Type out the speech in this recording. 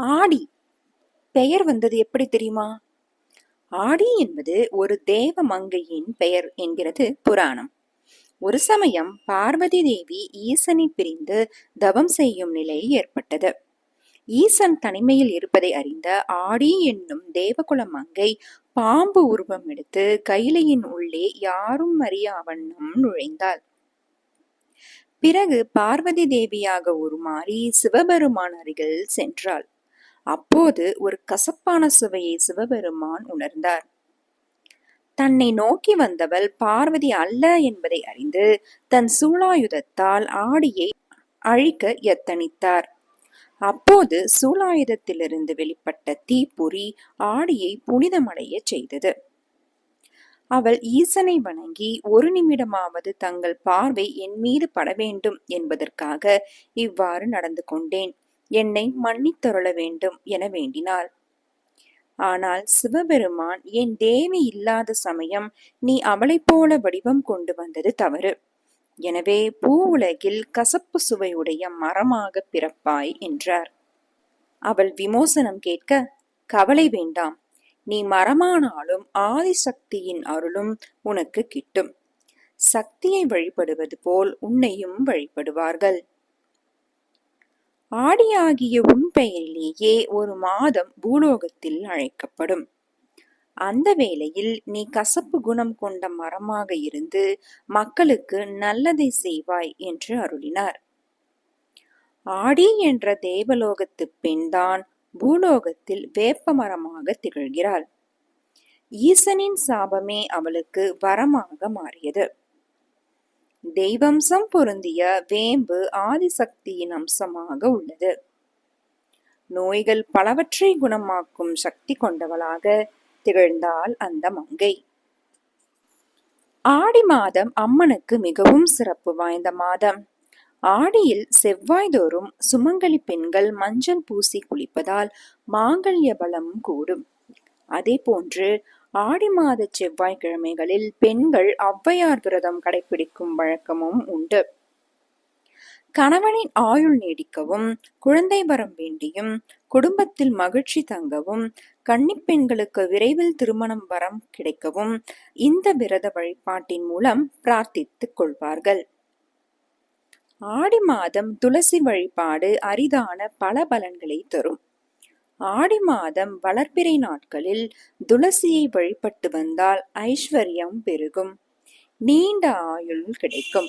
ஆடி. பெயர் வந்தது எப்படி தெரியுமா? ஆடி என்பது ஒரு தேவ மங்கையின் பெயர் என்கிறது புராணம். ஒரு சமயம் பார்வதி தேவி ஈசனை பிரிந்து தவம் செய்யும் நிலை ஏற்பட்டது. ஈசன் தனிமையில் இருப்பதை அறிந்த ஆடி என்னும் தேவகுல மங்கை பாம்பு உருவம் எடுத்து கைலையின் உள்ளே யாரும் அறியா வண்ணம் நுழைந்தாள். பிறகு பார்வதி தேவியாக உருமாறி சிவபெருமான் அருகில் சென்றாள். அப்போது ஒரு கசப்பான சுவையை சிவபெருமான் உணர்ந்தார். தன்னை நோக்கி வந்தவள் பார்வதி அல்ல என்பதை அறிந்து தன் சூளாயுதத்தால் ஆடியை அழிக்க எத்தனித்தார். அப்போது சூளாயுதத்திலிருந்து வெளிப்பட்ட தீப்பொறி ஆடியை புனிதமடைய செய்தது. அவள் ஈசனை வணங்கி ஒரு நிமிடமாவது தங்கள் பார்வை என் மீது பட வேண்டும் என்பதற்காக இவ்வாறு நடந்து கொண்டேன். என்னை மன்னித்தருள வேண்டும் என வேண்டினாள். ஆனால் சிவபெருமான் என் தேவி இல்லாத சமயம் நீ அவளைப் போல வடிவம் கொண்டு வந்தது தவறு. எனவே பூ உலகில் கசப்பு சுவையுடைய மரமாக பிறப்பாய் என்றார். அவள் விமோசனம் கேட்க கவலை வேண்டாம். நீ மரமானாலும் ஆதிசக்தியின் அருளும் உனக்கு கிட்டும். சக்தியை வழிபடுவது போல் உன்னையும் வழிபடுவார்கள். ஆடியாகிய உன் பெயரிலேயே ஒரு மாதம் பூலோகத்தில் அழைக்கப்படும். அந்த வேளையில் நீ கசப்பு குணம் கொண்ட மரமாக இருந்து மக்களுக்கு நல்லதை செய்வாய் என்று அருளினார். ஆடி என்ற தேவலோகத்து பெண்தான் பூலோகத்தில் வேப்ப மரமாக திகழ்கிறாள். ஈசனின் சாபமே அவளுக்கு வரமாக மாறியது. தெய்வம்சம் பொருந்திய வேம்பு ஆதிசக்தியின் அம்சமாக உள்ளது. நோய்கள் பலவற்றை குணமாக்கும் சக்தி கொண்டவளாக திகழ்ந்தாள் அந்த மங்கை. ஆடி மாதம் அம்மனுக்கு மிகவும் சிறப்பு வாய்ந்த மாதம். ஆடியில் செவ்வாய்தோறும் சுமங்கலி பெண்கள் மஞ்சள் பூசி குளிப்பதால் மாங்கல்ய பலம் கூடும். அதே போன்று ஆடி மாத செவ்வாய்க்கிழமைகளில் பெண்கள் ஔவையார் விரதம் கடைபிடிக்கும் வழக்கமும் உண்டு. கணவனின் ஆயுள் நீடிக்கவும் குழந்தை வரம் வேண்டியும் குடும்பத்தில் மகிழ்ச்சி தங்கவும் கன்னிப்பெண்களுக்கு விரைவில் திருமணம் வரம் கிடைக்கவும் இந்த விரத வழிபாட்டின் மூலம் பிரார்த்தித்துக் கொள்வார்கள். ஆடி மாதம் துளசி வழிபாடு அரிதான பல பலன்களை தரும். ஆடி மாதம் வளர்ப்பிறை நாட்களில் துளசியை வழிபட்டு வந்தால் ஐஸ்வர்யம் பெருகும். நீண்ட ஆயுள் கிடைக்கும்.